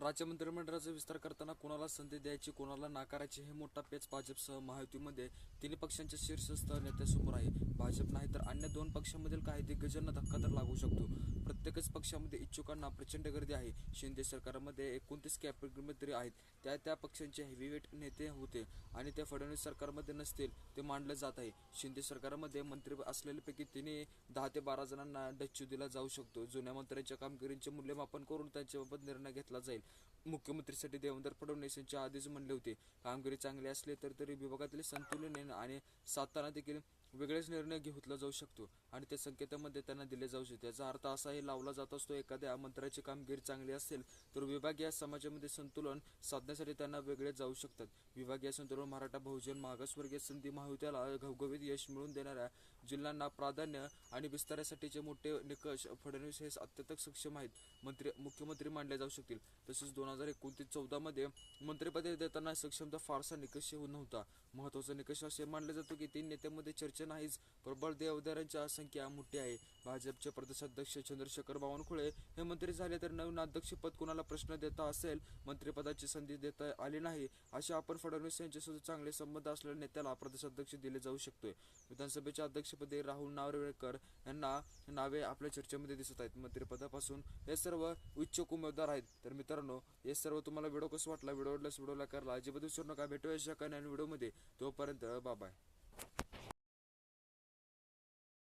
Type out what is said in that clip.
राज्य मंत्रिमंडळाचा विस्तार करताना कोणाला संधी द्यायची कोणाला नाकारायची हे मोठा पेच भाजपसह महायुतीमध्ये तिन्ही पक्षांच्या शीर्षस्थ नेत्यासमोर आहे. भाजप नाही तर अन्य दोन पक्षांमधील काही दिग्गजांना धक्का तर लागू शकतो. प्रत्येकच पक्षामध्ये इच्छुकांना प्रचंड गर्दी आहे. शिंदे सरकारमध्ये एकोणतीस कॅबिनेट आहेत. त्या त्या पक्षांचे हेवीवेट नेते होते आणि त्या फडणवीस सरकारमध्ये नसतील ते मांडलं जात आहे. शिंदे सरकारमध्ये मंत्री असलेल्यापैकी तिने दहा ते बारा जणांना डच्चू दिला जाऊ शकतो. जुन्या मंत्र्यांच्या कामगिरीचे मूल्यमापन करून त्यांच्याबाबत निर्णय घेतला जाईल. मुख्यमंत्रीसाठी देवेंद्र फडणवीस यांचे आधीच म्हणले होते. कामगिरी चांगली असली तर तरी विभागातील संतुलन आणि सातारा देखील वेगळेच निर्णय घेतला जाऊ शकतो आणि त्या संकेतामध्ये त्यांना दिले जाऊ शकते. याचा अर्थ असाही लावला जात असतो एखाद्या मंत्र्याची कामगिरी चांगली असेल तर विभागीय समाजामध्ये संतुलन साधण्यासाठी त्यांना वेगळे जाऊ शकतात. विभागीय संतुलन मराठा बहुजन मागासवर्गीय संधी महायुत्याला घवघवीत यश मिळवून देणाऱ्या जिल्ह्यांना प्राधान्य आणि विस्तारासाठीचे मोठे निकष फडणवीस हे अत्यंत सक्षम आहेत. मंत्री मुख्यमंत्री मानले जाऊ शकतील. तसेच दोन हजार एकोणतीस चौदामध्ये मंत्रिपदे देताना सक्षमता फारसा निकष नव्हता. महत्त्वाचा निकष असे मानले जातो की तीन नेत्यांमध्ये चर्चा नाहीच प्रबळ देवदारांची संख्या मोठी आहे. भाजपचे प्रदेशाध्यक्ष चंद्रशेखर बावनकुळे हे मंत्री झाले तर नवीन अध्यक्षपद कोणाला प्रश्न देता असेल? मंत्रिपदाची संधी देता आली नाही. अशा आपण फडणवीस यांच्यासोबत चांगले संबंध असलेल्या नेत्याला प्रदेशाध्यक्ष दिले जाऊ शकतोय. विधानसभेच्या अध्यक्षपदी राहुल नार्वेकर यांना नावे आपल्या चर्चेमध्ये दिसत आहेत. मंत्रिपदापासून हे सर्व उच्च उमेदवार आहेत. तर मित्रांनो हे सर्व तुम्हाला व्हिडिओ कसं वाटला? व्हिडिओ आवडल्यास व्हिडिओला करा अजिबात विसरू नका. भेटूया अशा आणि व्हिडिओमध्ये. तोपर्यंत बाय.